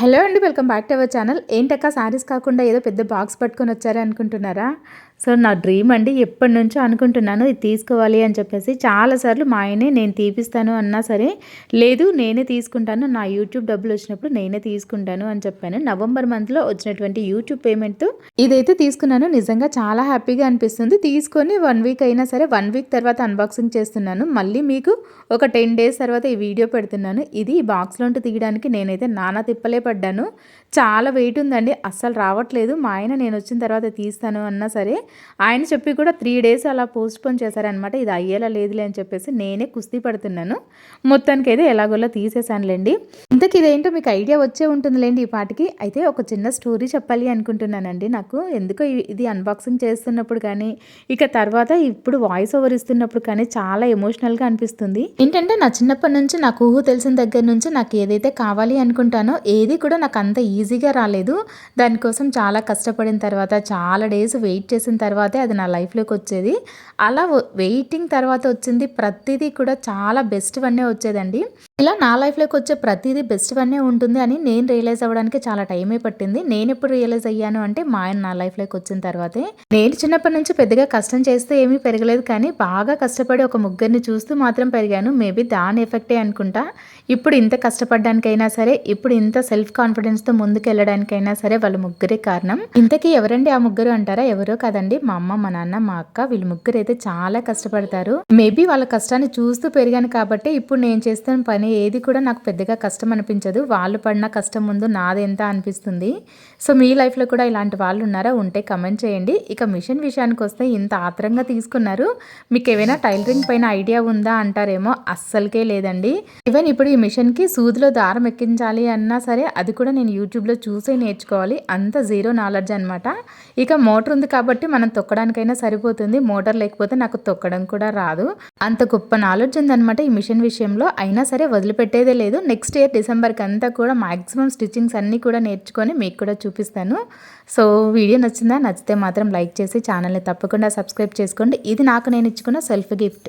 Hello అండి welcome back to our channel. ఏంటక్క శారీస్ కాకుండా ఏదో పెద్ద బాక్స్ పట్టుకొని వచ్చారా అనుకుంటున్నారా? సో నా డ్రీమ్ అండి ఎప్పటి నుంచో అనుకుంటున్నాను ఇది తీసుకోవాలి అని చెప్పేసి. చాలాసార్లు మా ఆయనే నేను తీపిస్తాను అన్నా సరే లేదు నేనే తీసుకుంటాను నా యూట్యూబ్ డబ్బులు వచ్చినప్పుడు నేనే తీసుకుంటాను అని చెప్పాను. నవంబర్ మంత్లో వచ్చినటువంటి యూట్యూబ్ పేమెంట్తో ఇదైతే తీసుకున్నాను. నిజంగా చాలా హ్యాపీగా అనిపిస్తుంది. తీసుకొని వన్ వీక్ అయినా సరే వన్ వీక్ తర్వాత అన్బాక్సింగ్ చేస్తున్నాను. మళ్ళీ మీకు ఒక టెన్ డేస్ తర్వాత ఈ వీడియో పెడుతున్నాను. ఇది ఈ బాక్స్లో తీయడానికి నేనైతే నానా తిప్పలే పడ్డాను. చాలా వెయిట్ ఉందండి. అస్సలు రావట్లేదు. మా ఆయన నేను వచ్చిన తర్వాత తీస్తాను అన్నా సరే ఆయన చెప్పి కూడా త్రీ డేస్ అలా పోస్ట్పోన్ చేశారనమాట ఇది అయ్యేలా లేదులే అని చెప్పేసి నేనే కుస్తీ పడుతున్నాను. మొత్తానికి అయితే ఎలాగోలా తీసేశానులేండి. ఇంతకు ఇదేంటో మీకు ఐడియా వచ్చే ఉంటుందిలేండి ఈ పాటికి. అయితే ఒక చిన్న స్టోరీ చెప్పాలి అనుకుంటున్నానండి నాకు. ఎందుకో ఇది అన్బాక్సింగ్ చేస్తున్నప్పుడు కానీ ఇక తర్వాత ఇప్పుడు వాయిస్ ఓవర్ ఇస్తున్నప్పుడు కానీ చాలా ఎమోషనల్గా అనిపిస్తుంది. ఏంటంటే నా చిన్నప్పటి నుంచి నాకు ఊహు తెలిసిన దగ్గర నుంచి నాకు ఏదైతే కావాలి అనుకుంటానో ఏది కూడా నాకు అంత ఈజీగా రాలేదు. దానికోసం చాలా కష్టపడిన తర్వాత చాలా డేస్ వెయిట్ చేసిన తర్వాతే అది నా లైఫ్లోకి వచ్చేది. అలా వెయిటింగ్ తర్వాత వచ్చింది. ప్రతిదీ కూడా చాలా బెస్ట్ వన్నే వచ్చేదండి. ఇలా నా లైఫ్లోకి వచ్చే ప్రతిదీ బెస్ట్ ఉంటుంది అని నేను రియలైజ్ అవ్వడానికి చాలా టైమే పట్టింది. నేను ఎప్పుడు రియలైజ్ అయ్యాను అంటే మా ఆయన నా లైఫ్లోకి వచ్చిన తర్వాతే. నేను చిన్నప్పటి నుంచి పెద్దగా కష్టం చేస్తే ఏమీ పెరగలేదు కానీ బాగా కష్టపడి ఒక ముగ్గురిని చూస్తూ మాత్రం పెరిగాను. మేబీ దాని ఎఫెక్టే అనుకుంటా. ఇప్పుడు ఇంత కష్టపడడానికైనా సరే ఇప్పుడు ఇంత సెల్ఫ్ కాన్ఫిడెన్స్తో ముందుకెళ్ళడానికైనా సరే వాళ్ళ ముగ్గురే కారణం. ఇంతకీ ఎవరండి ఆ ముగ్గురు అంటారా? ఎవరో కదండి. మా అమ్మ మా నాన్న మా అక్క వీళ్ళు ముగ్గురు అయితే చాలా కష్టపడతారు. మేబీ వాళ్ళ కష్టాన్ని చూస్తూ పెరిగాను కాబట్టి ఇప్పుడు నేను చేస్తున్న పని ఏది కూడా నాకు పెద్దగా కష్టం అనిపించదు. వాళ్ళు పడిన కష్టం ముందు నాదెంత అనిపిస్తుంది. సో మీ లైఫ్లో కూడా ఇలాంటి వాళ్ళు ఉన్నారా? ఉంటే కమెంట్ చేయండి. ఇక మిషన్ విషయానికి వస్తే ఇంత ఆత్రంగా తీసుకున్నారు. మీకు ఏమైనా టైలరింగ్ పైన ఐడియా ఉందా అంటారేమో అస్సలకే లేదండి. ఈవెన్ ఇప్పుడు ఈ మిషన్కి సూదిలో దారం ఎక్కించాలి అన్నా సరే అది కూడా నేను యూట్యూబ్లో చూసే నేర్చుకోవాలి. అంత జీరో నాలెడ్జ్ అనమాట ఇక మోటార్ ఉంది కాబట్టి మనం తొక్కడానికైనా సరిపోతుంది. మోటార్ లేకపోతే నాకు తొక్కడం కూడా రాదు. అంత గొప్ప నాలెడ్జ్ ఉందన్నమాట ఈ మిషన్ విషయంలో. అయినా సరే వదిలిపెట్టేదే లేదు. నెక్స్ట్ ఇయర్ డిసెంబర్కి అంతా కూడా మాక్సిమం స్టిచ్చింగ్స్ అన్నీ కూడా నేర్చుకొని మీకు కూడా చూపిస్తాను. సో వీడియో నచ్చిందా? నచ్చితే మాత్రం లైక్ చేసి ఛానల్ని తప్పకుండా సబ్స్క్రైబ్ చేసుకోండి. ఇది నాకు నేను ఇచ్చుకున్న సెల్ఫ్ గిఫ్ట్.